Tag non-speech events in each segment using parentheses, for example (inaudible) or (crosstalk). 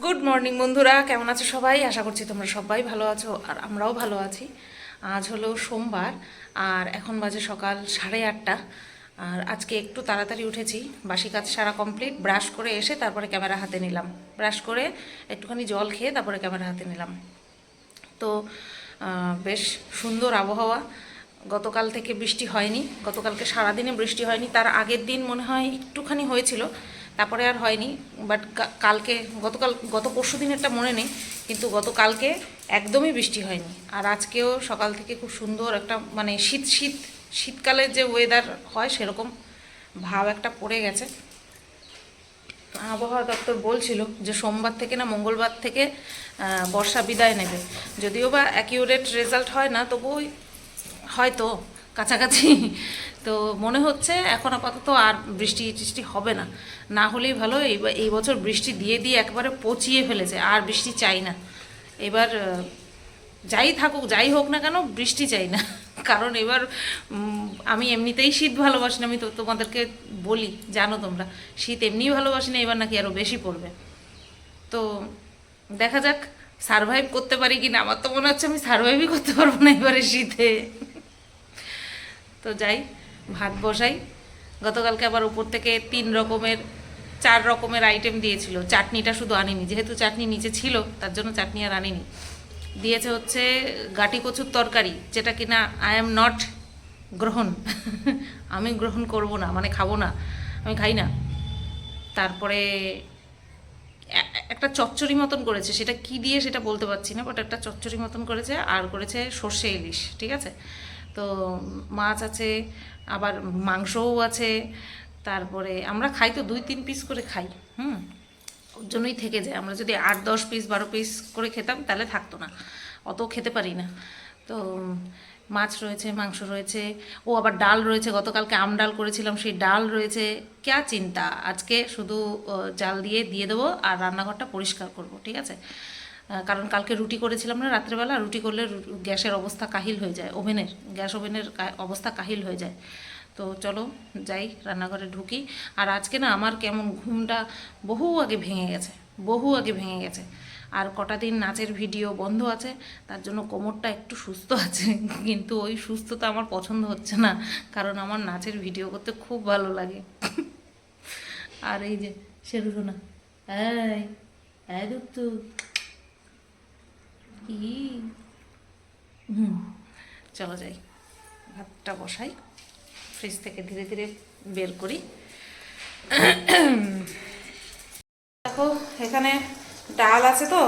Good morning বন্ধুরা। কেমন আছো সবাই? আশা করছি তোমরা সবাই ভালো আছো আর আমরাও ভালো আছি। আজ হলো সোমবার, আর এখন বাজে সকাল সাড়ে আটটা। আর আজকে একটু তাড়াতাড়ি উঠেছি। বাসি কাজ সারা কমপ্লিট। ব্রাশ করে এসে তারপরে ক্যামেরা হাতে নিলাম। ব্রাশ করে একটুখানি জল খেয়ে তারপরে ক্যামেরা হাতে নিলাম। তো বেশ সুন্দর আবহাওয়া। গতকাল থেকে বৃষ্টি হয়নি। গতকালকে সারাদিনে বৃষ্টি হয়নি। তার আগের দিন মনে হয় একটুখানি হয়েছিল। তারপরে আর হয়নি বাট কালকে, গতকাল, গত পরশু দিন একটা মনে নেই, কিন্তু গতকালকে একদমই বৃষ্টি হয়নি। আর আজকেও সকাল থেকে খুব সুন্দর একটা মানে শীত শীত, শীতকালের যে ওয়েদার হয় সেরকম ভাব একটা পড়ে গেছে। আবহাওয়া দপ্তর বলছিল যে সোমবার থেকে না মঙ্গলবার থেকে বর্ষা বিদায় নেবে। যদিও বা অ্যাকিউরেট রেজাল্ট হয় না, তবুও হয়তো কাছাকাছি। তো মনে হচ্ছে এখন আপাতত আর বৃষ্টি টিষ্টি হবে না। না হলেই ভালো, এই এই বছর বৃষ্টি দিয়ে দিয়ে একবারে পচিয়ে ফেলেছে, আর বৃষ্টি চাই না। এবার যাই থাকুক, যাই হোক না কেন, বৃষ্টি চাই না। (laughs) কারণ এবার আমি এমনিতেই শীত ভালোবাসি না আমি তো তোমাদেরকে বলি, জানো তোমরা, শীত এমনিই ভালোবাসি না এবার নাকি আরও বেশি পড়বে। তো দেখা যাক সারভাইভ করতে পারি কি না আমার তো মনে হচ্ছে আমি সারভাইভই করতে পারব না এবারে শীতে। তো যাই, ভাত বসাই। গতকালকে আবার উপর থেকে তিন রকমের, চার রকমের আইটেম দিয়েছিল। চাটনিটা শুধু আনিনি। যেহেতু চাটনি নিচে ছিল, তার জন্য চাটনি আর আনিনি। দিয়েছে হচ্ছে গাটি কচুর তরকারি, যেটা কিনা আই এম নট গ্রহণ। (laughs) আমি গ্রহণ করব না মানে খাব না। আমি খাই না। তারপরে একটা চচ্চড়ি মতন করেছে। সেটা কি দিয়ে সেটা বলতে পারছি না বাট একটা চচ্চড়ি মতন করেছে, আর করেছে সর্ষে ইলিশ, ঠিক আছে? তো মাছ আছে, আবার মাংসও আছে, তারপরে আমরা খাই তো দুই তিন পিস করে খাই, হুম? ওর জন্যই থেকে যায়। আমরা যদি আট, দশ পিস বারো পিস করে খেতাম, তাহলে থাকতো না। অত খেতে পারি না। তো মাছ রয়েছে, মাংস রয়েছে, ও আবার ডাল রয়েছে। গতকালকে আম ডাল করেছিলাম, সেই ডাল রয়েছে। ক্যা চিন্তা? আজকে শুধু জাল দিয়ে দিয়ে দেবো আর রান্নাঘরটা পরিষ্কার করব, ঠিক আছে? কারণ কালকে রুটি করেছিলাম না রাত্রেবেলা, রুটি করলে গ্যাসের অবস্থা কাহিল হয়ে যায়, ওভেনের, গ্যাস ওভেনের অবস্থা কাহিল হয়ে যায়। তো চলো যাই, রান্নাঘরে ঢুকি। আর আজকে না আমার কেমন ঘুমটা বহু আগে ভেঙে গেছে, বহু আগে ভেঙে গেছে। আর কটা দিন নাচের ভিডিও বন্ধ আছে, তার জন্য কোমরটা একটু সুস্থ আছে, কিন্তু ওই সুস্থতা আমার পছন্দ হচ্ছে না, কারণ আমার নাচের ভিডিও করতে খুব ভালো লাগে। আর এই যে সেরুরো না এই দুত্তু হুম। চলো যাই ভাতটা বসাই ফ্রিজ থেকে ধীরে ধীরে বের করি। দেখো এখানে ডাল আছে তো?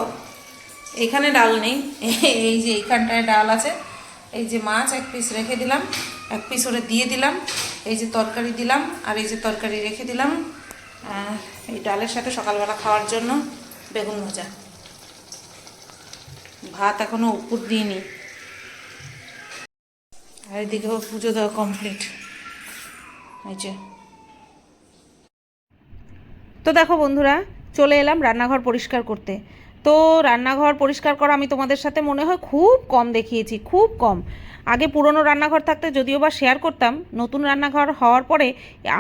এখানে ডাল নেই এই যে এইখানটায় ডাল আছে। এই যে মাছ এক পিস রেখে দিলাম এক পিস ওরে দিয়ে দিলাম। এই যে তরকারি দিলাম আর এই যে তরকারি রেখে দিলাম এই ডালের সাথে সকালবেলা খাওয়ার জন্য বেগুন ভাজা। ভাত এখনও উপর দিইনি। আর এদিকেও পুজো দেওয়া কমপ্লিট যে। তো দেখো বন্ধুরা, চলে এলাম রান্নাঘর পরিষ্কার করতে। তো রান্নাঘর পরিষ্কার করা আমি তোমাদের সাথে মনে হয় খুব কম দেখিয়েছি, খুব কম। আগে পুরনো রান্নাঘর থাকতে যদিও বা শেয়ার করতাম, নতুন রান্নাঘর হওয়ার পরে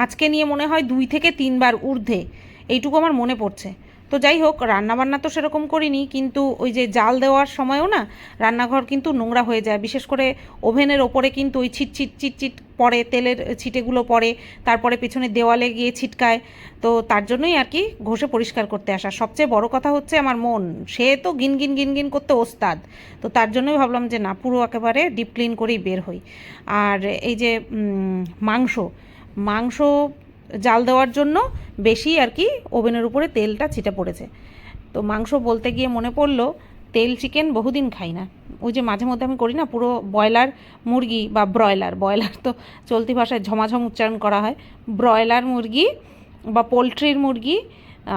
আজকে নিয়ে মনে হয় দুই থেকে তিনবার ঊর্ধ্বে। এইটুকু আমার মনে পড়ছে। তো যাই হোক, রান্নাবান্না তো সেরকম করিনি, কিন্তু ওই যে জাল দেওয়ার সময়ও না, রান্নাঘর কিন্তু নোংরা হয়ে যায়। বিশেষ করে ওভেনের ওপরে কিন্তু ওই ছিট ছিট চিট চিট পড়ে, তেলের ছিটেগুলো পড়ে, তারপরে পেছনে দেওয়ালে গিয়ে ছিটকায়। তো তার জন্যই আর কি ঘষে পরিষ্কার করতে আসা। সবচেয়ে বড় কথা হচ্ছে আমার মন, সে তো গিন গিন গিন গিন করতে ওস্তাদ। তো তার জন্যই ভাবলাম যে না, পুরো একেবারে ডিপ ক্লিন করেই বের হই। আর এই যে মাংস মাংস জাল দেওয়ার জন্য বেশি আর কি ওভেনের উপরে তেলটা ছিটে পড়েছে। তো মাংস বলতে গিয়ে মনে পড়ল, তেল চিকেন বহুদিন খাই না। ওই যে মাঝে মধ্যে আমি করি না, পুরো ব্রয়লার মুরগি বা ব্রয়লার ব্রয়লার তো চলতি ভাষায় ঝমাঝম উচ্চারণ করা হয়। ব্রয়লার মুরগি বা পোলট্রির মুরগি,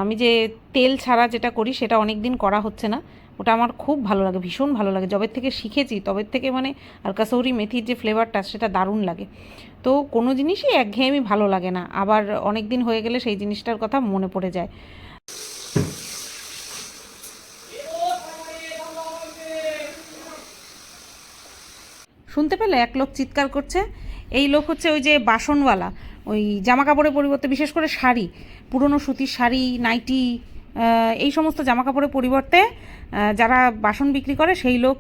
আমি যে তেল ছাড়া যেটা করি সেটা অনেক দিন করা হচ্ছে না। ওটা আমার খুব ভালো লাগে, ভীষণ ভালো লাগে। যবে থেকে শিখেছি, তবে থেকে মানে আর কাসৌরি মেথির যে ফ্লেভারটা সেটা দারুণ লাগে। তো কোনো জিনিসই একঘেয়েমি ভালো লাগে না। আবার অনেক দিন হয়ে গেলে সেই জিনিসটার কথা মনে পড়ে যায়। শুনতে পেলে? এক লোক চিৎকার করছে। এই লোক হচ্ছে ওই যে বাসনওয়ালা। ওই জামা কাপড়ের পরিবর্তে বিশেষ করে শাড়ি। পুরনো সুতির শাড়ি, নাইটি এই সমস্ত জামা কাপড়ের পরিবর্তে যারা বাসন বিক্রি করে, সেই লোক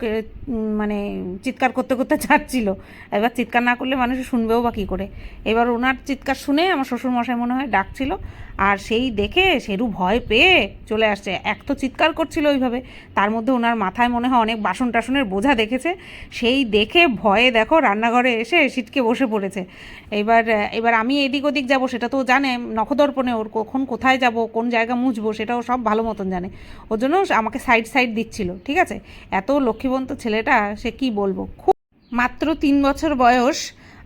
মানে চিৎকার করতে করতে (laughs) যাচ্ছিল। এবার চিৎকার না করলে মানুষ শুনবেও বা কী করে? এবার ওনার চিৎকার শুনে আমার শ্বশুরমশাই মনে হয় ডাকছিল। আর সেই দেখে সেরু ভয় পেয়ে চলে আসছে। এক তো চিৎকার করছিল ওইভাবে। তার মধ্যে ওনার মাথায় মনে হয় অনেক বাসন টাসনের বোঝা দেখেছে। সেই দেখে ভয়ে দেখো রান্নাঘরে এসে সিটকে বসে পড়েছে। এবার এবার আমি এদিক ওদিক যাব, সেটা তো জানে। নখদর্পণে ওর কখন কোথায় যাব, কোন জায়গা মুছবো, সেটাও সব ভালো মতন জানে। ওর জন্য আমাকে সাইড সাইড দিচ্ছিল, ঠিক আছে? এত লক্ষ্মীবন্ত ছেলেটা, সে কি বলব? খুব মাত্র তিন বছর বয়স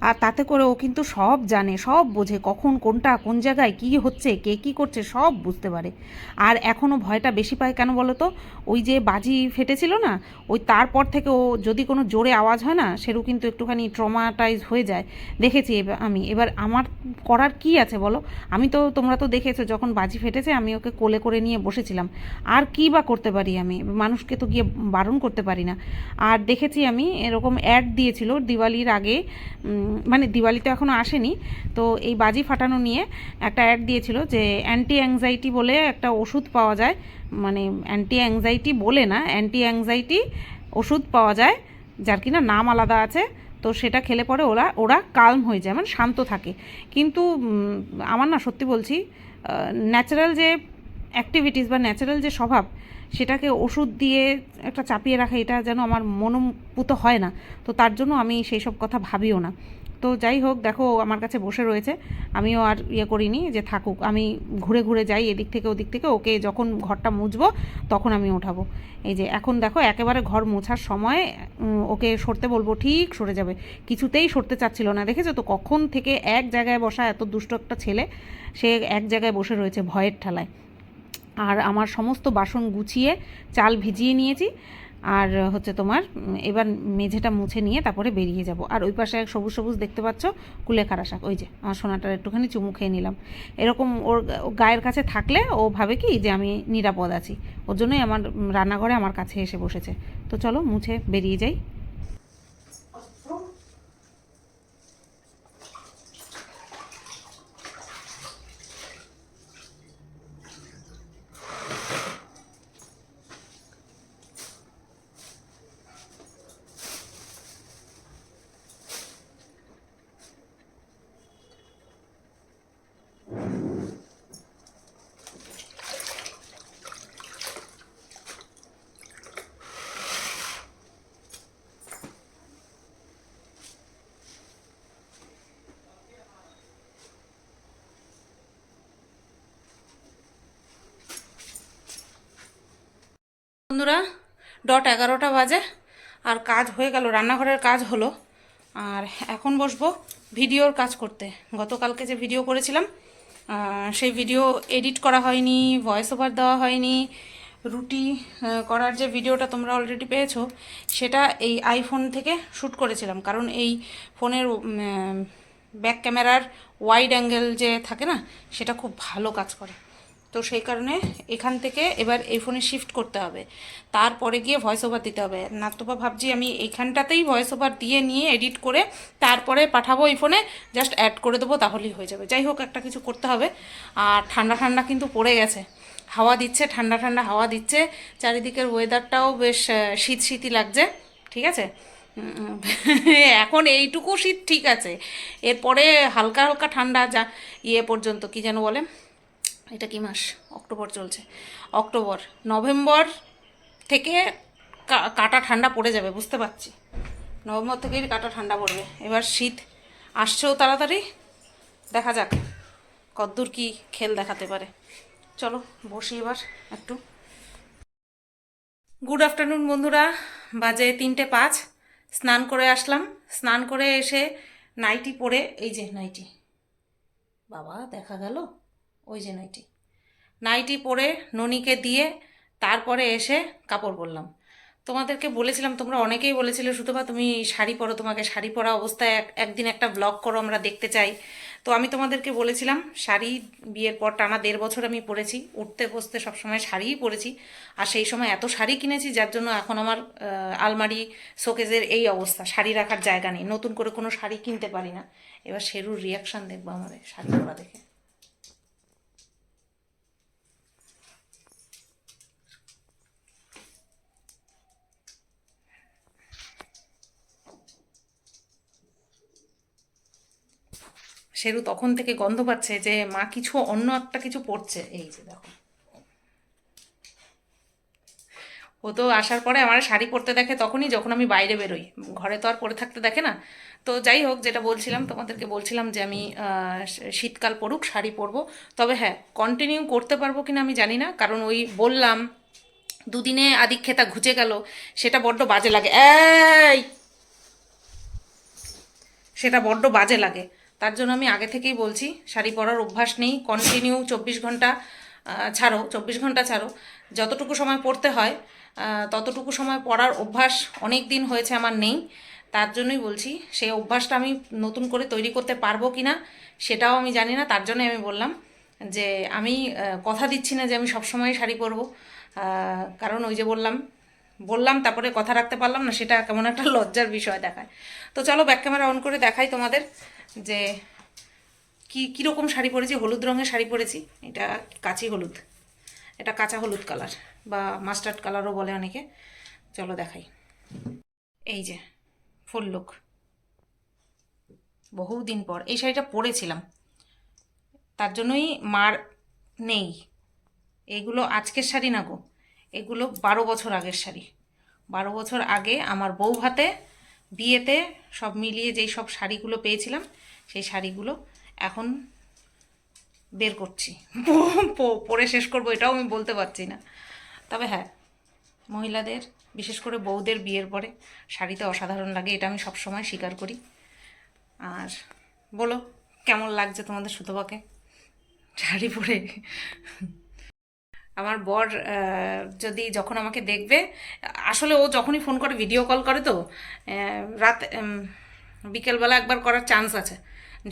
আর তাতে করে ও কিন্তু সব জানে, সব বোঝে কখন কোনটা, কোন জায়গায় কি হচ্ছে, কে কি করছে, সব বুঝতে পারে। আর এখনও ভয়টা বেশি পায় কেন বলো তো? ওই যে বাজি ফেটেছিল না, ওই তারপর থেকে ও যদি কোনো জোরে আওয়াজ হয় না, সেরু কিন্তু একটুখানি ট্রমাটাইজ হয়ে যায়। দেখেছি আমি, এবার আমার করার কি আছে বলো? আমি তো, তোমরা তো দেখেছ যখন বাজি ফেটেছে, আমি ওকে কোলে করে নিয়ে বসেছিলাম। আর কি বা করতে পারি আমি? মানুষকে তো গিয়ে বারণ করতে পারি না। আর দেখেছি আমি, এরকম অ্যাড দিয়েছিল, দিওয়ালির আগে মানে দিওয়ালি তো এখনও আসেনি, তো এই বাজি ফাটানো নিয়ে একটা অ্যাড দিয়েছিল যে অ্যান্টি অ্যাংজাইটি বলে একটা ওষুধ পাওয়া যায় মানে অ্যান্টি অ্যাংজাইটি বলে না অ্যান্টি অ্যাংজাইটি ওষুধ পাওয়া যায়, যার কিনা নাম আলাদা আছে, তো সেটা খেলে পরে ওরা ওরা কালম হয়ে যায় মানে শান্ত থাকে। কিন্তু আমার না সত্যি বলছি ন্যাচারাল যে অ্যাক্টিভিটিস বা ন্যাচারাল যে স্বভাব, সেটাকে ওষুধ দিয়ে একটা চাপিয়ে রাখা, এটা যেন আমার মনোপুত হয় না, তো তার জন্য আমি সেই সব কথা ভাবিও না। তো যাই হোক, দেখো আমার কাছে বসে রয়েছে। আমিও আর ইয়ে করিনি যে থাকুক। আমি ঘুরে ঘুরে যাই এদিক থেকে ওদিক থেকে। ওকে যখন ঘরটা মুছবো, তখন আমি ওঠাবো এই যে এখন দেখো, একেবারে ঘর মোছার সময় ওকে সরতে বলব, ঠিক সরে যাবে। কিছুতেই সরতে চাচ্ছিল না। দেখেছ তো, কখন থেকে এক জায়গায় বসা এত দুষ্ট একটা ছেলে, সে এক জায়গায় বসে রয়েছে ভয়ের ঠেলায়। আর আমার সমস্ত বাসন গুছিয়ে, চাল ভিজিয়ে নিয়েছি। আর হচ্ছে তোমার এবার মেঝেটা মুছে নিয়ে তারপরে বেরিয়ে যাব। আর ওই পাশে এক সবুজ সবুজ দেখতে পাচ্ছ কুলেখাড়া শাক, ওই যে, আমার সোনাটা একটুখানি চুমু খেয়ে নিলাম। এরকম ওর গায়ের কাছে থাকলে ও ভাবে কি যে আমি নিরাপদ আছি। ওর জন্যই আমার রান্নাঘরে আমার কাছে এসে বসেছে। তো চলো মুছে বেরিয়ে যাই। বন্ধুরা, ডট এগারোটা বাজে। আর কাজ হয়ে গেল, রান্নাঘরের কাজ হলো। আর এখন বসবো ভিডিওর কাজ করতে। গতকালকে যে ভিডিও করেছিলাম সেই ভিডিও এডিট করা হয়নি ভয়েস ওভার দেওয়া হয়নি। রুটি করার যে ভিডিওটা তোমরা অলরেডি পেয়েছ, সেটা এই আইফোন থেকে শ্যুট করেছিলাম। কারণ এই ফোনের ব্যাক ক্যামেরার ওয়াইড অ্যাঙ্গেল যে থাকে না, সেটা খুব ভালো কাজ করে। তো সেই কারণে এখান থেকে এবার এই ফোনে শিফট করতে হবে। তারপরে গিয়ে ভয়েস ওভার দিতে হবে। নাতবা ভাবছি আমি এইখানটাতেই ভয়েস ওভার দিয়ে নিয়ে এডিট করে তারপরে পাঠাবো এই ফোনে জাস্ট অ্যাড করে দেবো, তাহলেই হয়ে যাবে। যাই হোক, একটা কিছু করতে হবে। আর ঠান্ডা ঠান্ডা কিন্তু পড়ে গেছে। হাওয়া দিচ্ছে, ঠান্ডা ঠান্ডা হাওয়া দিচ্ছে। চারিদিকের ওয়েদারটাও বেশ শীত শীতই লাগছে। ঠিক আছে? এখন এইটুকু শীত ঠিক আছে। এরপরে হালকা হালকা ঠান্ডা, যা ইয়ে পর্যন্ত, কি যেন বলে? এটা কি মাস? অক্টোবর চলছে। অক্টোবর, নভেম্বর থেকে কাটা ঠান্ডা পড়ে যাবে, বুঝতে পারছি। নভেম্বর থেকেই কাটা ঠান্ডা পড়বে। এবার শীত আসছেও তাড়াতাড়ি, দেখা যাক কদ্দূর কি খেল দেখাতে পারে। চলো, বসি এবার একটু। গুড আফটারনুন বন্ধুরা। বাজে তিনটে পাঁচ। স্নান করে আসলাম। স্নান করে এসে নাইটি পরে, এই যে নাইটি। বাবা, দেখা গেল। ওই যে নাইটি। নাইটি পরে ননিকে দিয়ে তারপরে এসে কাপড় পরলাম তোমাদেরকে বলেছিলাম, তোমরা অনেকেই বলেছিলে সুতবা তুমি শাড়ি পরো, তোমাকে শাড়ি পরা অবস্থায় এক একদিন একটা ব্লগ করো, আমরা দেখতে চাই। তো আমি তোমাদেরকে বলেছিলাম, শাড়ি বিয়ের পর টানা দেড় বছর আমি পরেছি, উঠতে বসতে সবসময় শাড়িই পরেছি। আর সেই সময় এত শাড়ি কিনেছি, যার জন্য এখন আমার আলমারি, শোকেজের এই অবস্থা, শাড়ি রাখার জায়গা নেই, নতুন করে কোনো শাড়ি কিনতে পারি না। এবার শেরুর রিয়াকশান দেখব আমাদের শাড়ি পরা দেখে। শেরু তখন থেকে গন্ধ পাচ্ছে যে মা কিছু অন্য একটা কিছু পড়ছে। এই যে দেখো। ও তো আসার পরে আমার শাড়ি পরতে দেখে তখনই যখন আমি বাইরে বেরোই, ঘরে তো আর পরে থাকতে দেখে না। তো যাই হোক, যেটা বলছিলাম, তোমাদেরকে বলছিলাম যে আমি শীতকাল পরুক শাড়ি পরবো। তবে হ্যাঁ কন্টিনিউ করতে পারব কিনা আমি জানি না, কারণ ওই বললাম, দুদিনে আদিক্ষেতা ঘুচে গেল, সেটা বড্ড বাজে লাগে। সেটা বড্ড বাজে লাগে। তার জন্য আমি আগে থেকেই বলছি, শাড়ি পরার অভ্যাস নেই কন্টিনিউ চব্বিশ ঘণ্টা ছাড়ো, চব্বিশ ঘণ্টা ছাড়ো। যতটুকু সময় পড়তে হয় ততটুকু সময় পড়ার অভ্যাস অনেক দিন হয়েছে আমার নেই। তার জন্যই বলছি, সেই অভ্যাসটা আমি নতুন করে তৈরি করতে পারব কি না সেটাও আমি জানি না। তার জন্যই আমি বললাম যে আমি কথা দিচ্ছি না যে আমি সবসময় শাড়ি পরবো। কারণ ওই যে বললাম বললাম, তারপরে কথা রাখতে পারলাম না, সেটা কেমন একটা লজ্জার বিষয় দেখায়। তো চলো ব্যাক ক্যামেরা অন করে দেখাই তোমাদের যে কি, কীরকম শাড়ি পরেছি, হলুদ রঙের শাড়ি পরেছি। এটা কাঁচি হলুদ। এটা কাঁচা হলুদ কালার বা মাস্টার্ড কালারও বলে অনেকে। চলো দেখাই। এই যে ফুল লুক বহুদিন পর, এই শাড়িটা পরেছিলাম। তার জন্যই মার নেই। এইগুলো আজকের শাড়ি না গো। এগুলো বারো বছর আগের শাড়ি। বারো বছর আগে আমার বউ ভাতে বিয়েতে সব মিলিয়ে যেই সব শাড়িগুলো পেয়েছিলাম, সেই শাড়িগুলো এখন বের করছি। পরে শেষ করব এটাও আমি বলতে পারছি না। তবে হ্যাঁ মহিলাদের, বিশেষ করে বউদের বিয়ের পরে শাড়িতে অসাধারণ লাগে, এটা আমি সবসময় স্বীকার করি। আর বলো, কেমন লাগছে তোমাদের সুতোবাকে শাড়ি পরে। আমার বর যদি যখন আমাকে দেখবে, আসলে ও যখনই ফোন করে ভিডিও কল করে তো রাত বিকেলবেলা একবার করার চান্স আছে।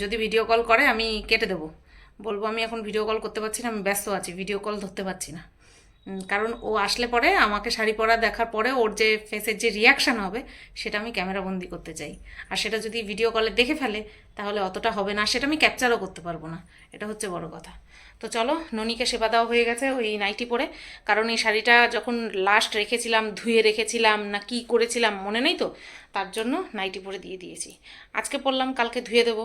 যদি ভিডিও কল করে, আমি কেটে দেবো। বলব, আমি এখন ভিডিও কল করতে পারছি না, আমি ব্যস্ত আছি ভিডিও কল ধরতে পারছি না। কারণ ও আসলে পরে, আমাকে শাড়ি পরা দেখার পরে, ওর যে ফেসের যে রিয়াকশান হবে, সেটা আমি ক্যামেরা বন্দি করতে চাই। আর সেটা যদি ভিডিও কলে দেখে ফেলে, তাহলে অতটা হবে না, সেটা আমি ক্যাপচারও করতে পারব না। এটা হচ্ছে বড় কথা। তো চলো, ননিকে সেবা দেওয়া হয়ে গেছে ওই নাইটি পরে। কারণ এই শাড়িটা যখন লাস্ট রেখেছিলাম, ধুয়ে রেখেছিলাম, না কি করেছিলাম, মনে নেই তো? তার জন্য নাইটি পরে দিয়ে দিয়েছি। আজকে পরলাম, কালকে ধুয়ে দেবো।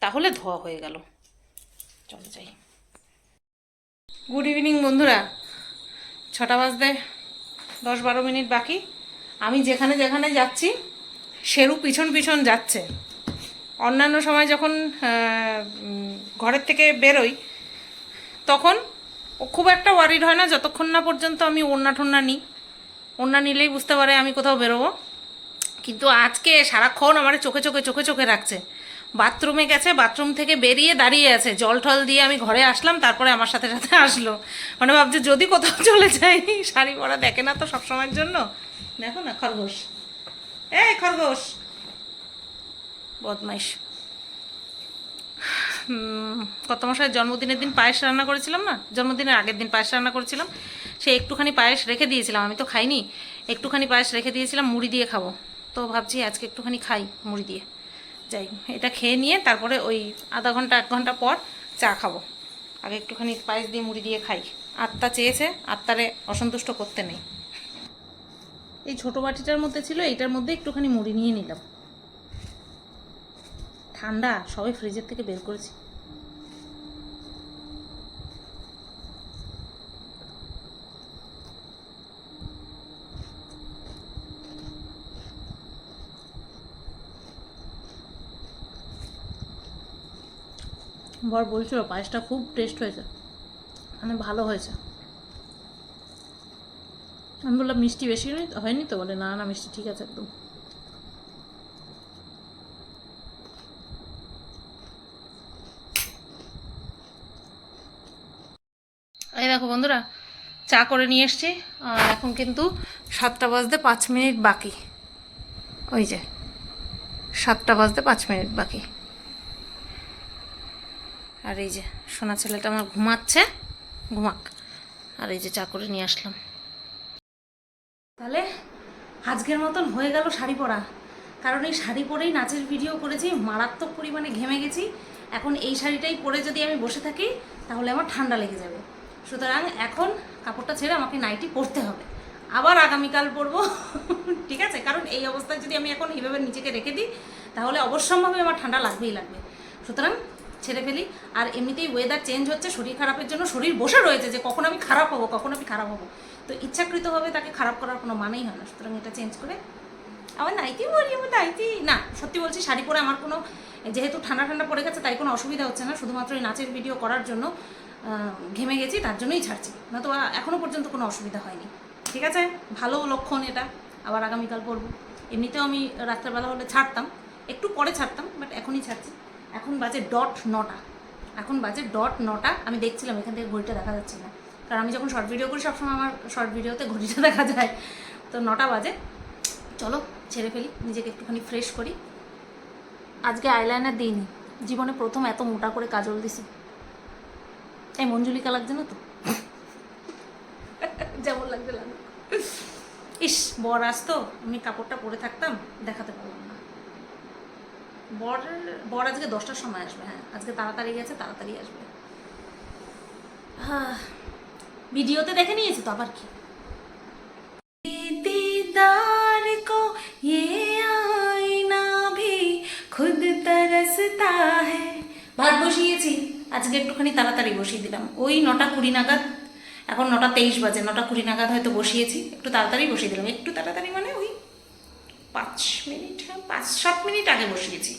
তাহলে ধোয়া হয়ে গেল। চলো যাই। গুড ইভিনিং বন্ধুরা। ছটা বাজতে দশ বারো মিনিট বাকি। আমি যেখানে যেখানে যাচ্ছি সেরু পিছন পিছন যাচ্ছে। অন্যান্য সময় যখন ঘরের থেকে বেরোই তখন ও খুব একটা ওয়ারিড হয় না, যতক্ষণ না পর্যন্ত আমি ওড়না টোন্না নিই। ওড়না নিলেই বুঝতে পারে আমি কোথাও বেরোবো। কিন্তু আজকে সারাক্ষণ আমার চোখে চোখে চোখে চোখে রাখছে। বাথরুমে গেছে, বাথরুম থেকে বেরিয়ে দাঁড়িয়ে আছে। জল টল দিয়ে আমি ঘরে আসলাম, তারপরে আমার সাথে সাথে আসলো। মানে ভাবছে, যদি কোথাও চলে যাই, শাড়ি পরা দেখে না তো সবসময়ের জন্য? দেখো না, খরগোশ। এই খরগোশ। বদমাইশ। মশাইয়ের জন্মদিনের দিন পায়েস রান্না করেছিলাম না? জন্মদিনের আগের দিন পায়েস রান্না করেছিলাম। সে একটুখানি পায়েস রেখে দিয়েছিলাম, আমি তো খাইনি। একটুখানি পায়েস রেখে দিয়েছিলাম, মুড়ি দিয়ে খাব। তো ভাবছি আজকে একটুখানি খাই মুড়ি দিয়ে। যাই এটা খেয়ে নিয়ে তারপরে ওই আধা ঘণ্টা, এক ঘণ্টা পর চা খাব। আগে একটুখানি পায়েস দিয়ে মুড়ি দিয়ে খাই। আত্মা চেয়েছে, আত্মারে অসন্তুষ্ট করতে নেই। এই ছোটো বাটিটার মধ্যে ছিল, এইটার মধ্যে একটুখানি মুড়ি নিয়ে নিলাম। ঠান্ডা সবে ফ্রিজের থেকে বের করেছি। বর বলছিল পায়েসটা খুব টেস্ট হয়েছে। মানে ভালো হয়েছে। আমি বললাম, মিষ্টি বেশি হয়নি তো? বলে, না না, মিষ্টি ঠিক আছে একদম এই দেখো বন্ধুরা, চা করে নিয়ে এসছি। আর এখন কিন্তু সাতটা বাজতে পাঁচ মিনিট বাকি। ওই যে, সাতটা বাজতে পাঁচ মিনিট বাকি। আর এই যে, সোনা ছেলেটা আমার ঘুমাচ্ছে। ঘুমাক। আর এই যে চা করে নিয়ে আসলাম। তাহলে আজকের মতন হয়ে গেল শাড়ি পরা। কারণ এই শাড়ি পরেই নাচের ভিডিও করেছি, মারাত্মক পরিমাণে ঘেমে গেছি। এখন এই শাড়িটাই পরে যদি আমি বসে থাকি, তাহলে আমার ঠান্ডা লেগে যাবে। সুতরাং এখন কাপড়টা ছেড়ে আমাকে নাইটি পরতে হবে। আবার আগামীকাল পরবো। (laughs) ঠিক আছে? কারণ এই অবস্থায় যদি আমি এখন এইভাবে নিজেকে রেখে দিই, তাহলে অবশ্যম্ভাবে আমার ঠান্ডা লাগবেই লাগবে। সুতরাং ছেড়ে ফেলি। আর এমনিতেই ওয়েদার চেঞ্জ হচ্ছে, শরীর খারাপের জন্য শরীর বসে রয়েছে যে কখন আমি খারাপ হব, কখন আমি খারাপ হব। তো ইচ্ছাকৃতভাবে তাকে খারাপ করার কোনো মানেই হয় না। সুতরাং এটা চেঞ্জ করে আমার নাইটি বলি আমার নাইটি না, সত্যি বলছি, শাড়ি পরে আমার কোনো, যেহেতু ঠান্ডা ঠান্ডা পড়ে গেছে, তাই কোনো অসুবিধা হচ্ছে না। শুধুমাত্র এই নাচের ভিডিও করার জন্য। ঘেমে গেছি, তার জন্যই ছাড়ছি। না তো এখনও পর্যন্ত কোনো অসুবিধা হয়নি। ঠিক আছে? ভালো লক্ষণ এটা। আবার আগামীকাল পরবো এমনিতেও আমি রাত্রেবেলা হলে ছাড়তাম। একটু পরে ছাড়তাম বাট এখনই ছাড়ছি। এখন বাজে ডট নটা। এখন বাজে ডট নটা। আমি দেখছিলাম, এখান থেকে ঘড়িটা দেখা যাচ্ছে না। কারণ আমি যখন শর্ট ভিডিও করি, সবসময় আমার শর্ট ভিডিওতে ঘড়িটা (laughs) দেখা যায়। তো নটা বাজে। চলো, ছেড়ে ফেলি। নিজেকে একটুখানি ফ্রেশ করি। আজকে আইলাইনার দিইনি। জীবনে প্রথম এত মোটা করে কাজল দিছি। এই মঞ্জুলিকা লাগছে না তো যেমন লাগছে লাগবে ইস বর আসতো আমি কাপড়টা পরে থাকতাম দেখাতে পারলাম না বর বর আজকে দশটার সময় আসবে হ্যাঁ আজকে তাড়াতাড়ি গেছে তাড়াতাড়ি আসবে হ্যাঁ ভিডিওতে দেখে নিয়েছি তো আবার কি दीदार को ये आईना भी खुद तरसता है ভাত বসিয়েছি আজকে একটুখানি তাড়াতাড়ি বসিয়ে দিলাম। ওই নটা কুড়ি নাগাদ, এখন নটা তেইশ বাজে, নটা কুড়ি নাগাদ হয়তো বসিয়েছি। একটু তাড়াতাড়ি বসিয়ে দিলাম। একটু তাড়াতাড়ি মানে ওই পাঁচ মিনিট হ্যাঁ পাঁচ সাত মিনিট আগে বসিয়েছি।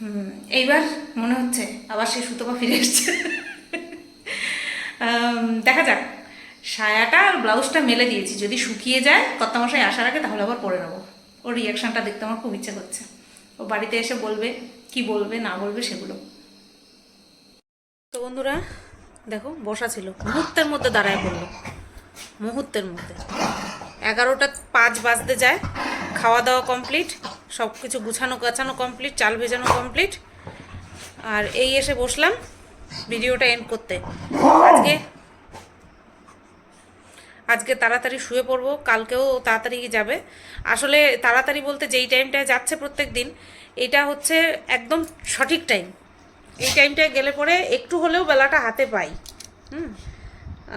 হুম, এইবার মনে হচ্ছে আবার সে সুতোপা ফিরে এসছে। দেখা যাক। সায়াটা আর ব্লাউজটা মেলে দিয়েছি। যদি শুকিয়ে যায় কর্তামশাই আসার আগে, তাহলে আবার পরে নেব। ওর রিয়াকশানটা দেখতে আমার খুব ইচ্ছে করছে। ও বাড়িতে এসে বলবে, কি বলবে, না বলবে, সেগুলো। তো বন্ধুরা, দেখো, বসা ছিল। মুহূর্তের মধ্যে দাঁড়ায় পড়ল। মুহূর্তের মধ্যে। এগারোটা পাঁচ বাজতে যায়। খাওয়া দাওয়া কমপ্লিট সব কিছু গুছানো গাছানো কমপ্লিট চাল ভেজানো কমপ্লিট আর এই এসে বসলাম ভিডিওটা এন্ড করতে। আজকে আজকে তাড়াতাড়ি শুয়ে পড়ব। কালকেও তাড়াতাড়ি যাবে। আসলে তাড়াতাড়ি বলতে যেই টাইমটায় যাচ্ছে প্রত্যেক দিন, এটা হচ্ছে একদম সঠিক টাইম এই টাইমটায় গেলে পরে একটু হলেও বেলাটা হাতে পাই। হুম?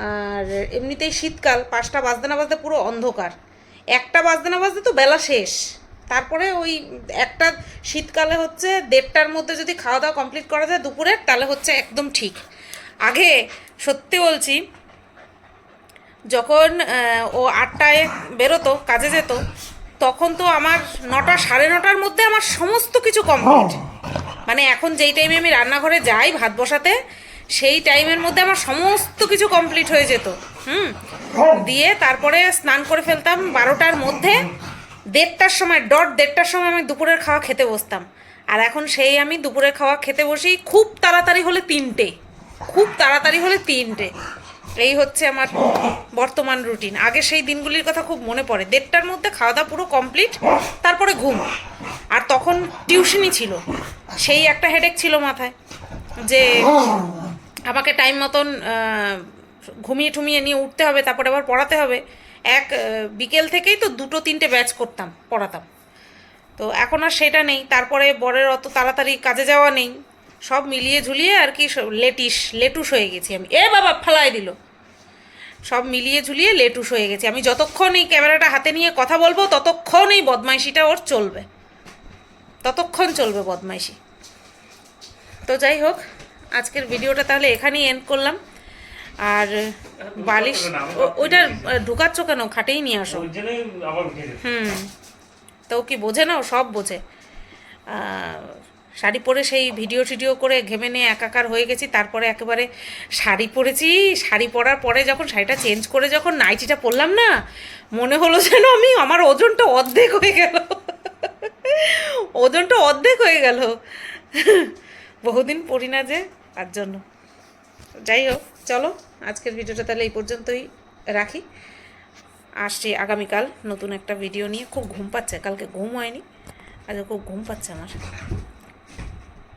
আর এমনিতেই শীতকাল, পাঁচটা বাজতে না বাজতে পুরো অন্ধকার। একটা বাজতে না বাজতে তো বেলা শেষ। তারপরে ওই একটা শীতকালে হচ্ছে দেড়টার মধ্যে যদি খাওয়া দাওয়া কমপ্লিট করা যায় দুপুরের, তাহলে হচ্ছে একদম ঠিক। আগে সত্যি বলছি, যখন ও আটটায় বেরোতো, কাজে যেত, তখন তো আমার নটা, সাড়ে নটার মধ্যে আমার সমস্ত কিছু কমপ্লিট মানে এখন যেই টাইমে আমি রান্নাঘরে যাই ভাত বসাতে, সেই টাইমের মধ্যে আমার সমস্ত কিছু কমপ্লিট হয়ে যেত। হুম? দিয়ে তারপরে স্নান করে ফেলতাম বারোটার মধ্যে। দেড়টার সময় ডট দেড়টার সময় আমি দুপুরের খাওয়া খেতে বসতাম। আর এখন সেই আমি দুপুরের খাওয়া খেতে বসি খুব তাড়াতাড়ি হলে তিনটে। খুব তাড়াতাড়ি হলে তিনটে। এই হচ্ছে আমার বর্তমান রুটিন। আগে সেই দিনগুলির কথা খুব মনে পড়ে। দেড়টার মধ্যে খাওয়া দাওয়া পুরো কমপ্লিট, তারপরে ঘুম। আর তখন টিউশনই ছিল। সেই একটা হেডেক ছিল মাথায় যে আমাকে টাইম মতন ঘুমিয়ে ঠুমিয়ে নিয়ে উঠতে হবে, তারপরে আবার পড়াতে হবে। এক বিকেল থেকেই তো দুটো, তিনটে ব্যাচ করতাম, পড়াতাম। তো এখন আর সেটা নেই। তারপরে বরের অত তাড়াতাড়ি কাজে যাওয়া নেই। সব মিলিয়ে ঝুলিয়ে আর কি লেটিস লেটুস হয়ে গেছি আমি। এ বাবা ফালাই দিল। সব মিলিয়ে ঝুলিয়ে লেটুস হয়ে গেছি। আমি যতক্ষণ এই ক্যামেরাটা হাতে নিয়ে কথা বলব ততক্ষণ এই বদমাইশিটা ওর চলবে। ততক্ষণ চলবে বদমাইশি। তো যাই হোক আজকের ভিডিওটা তাহলে এখানেই এন্ড করলাম। আর বালিশ ওইটা ঢুকাচ্ছ কেন? খাটেই নিয়ে আসো। হুম। তো কি বোঝে না? ও সব বোঝে। শাড়ি পরে সেই ভিডিও টিডিও করে ঘেমে নিয়ে একাকার হয়ে গেছি, তারপরে একেবারে শাড়ি পরেছি। শাড়ি পরার পরে যখন শাড়িটা চেঞ্জ করে যখন নাইটিটা পরলাম না, মনে হলো যেন আমি, আমার ওজনটা অর্ধেক হয়ে গেল। ওজনটা অর্ধেক হয়ে গেল। বহুদিন পরি না যে, তার জন্য। যাই হোক, চলো, আজকের ভিডিওটা তাহলে এই পর্যন্তই রাখি। আসছি আগামীকাল নতুন একটা ভিডিও নিয়ে। খুব ঘুম পাচ্ছে, কালকে ঘুম হয়নি, আজকে খুব ঘুম পাচ্ছে আমার।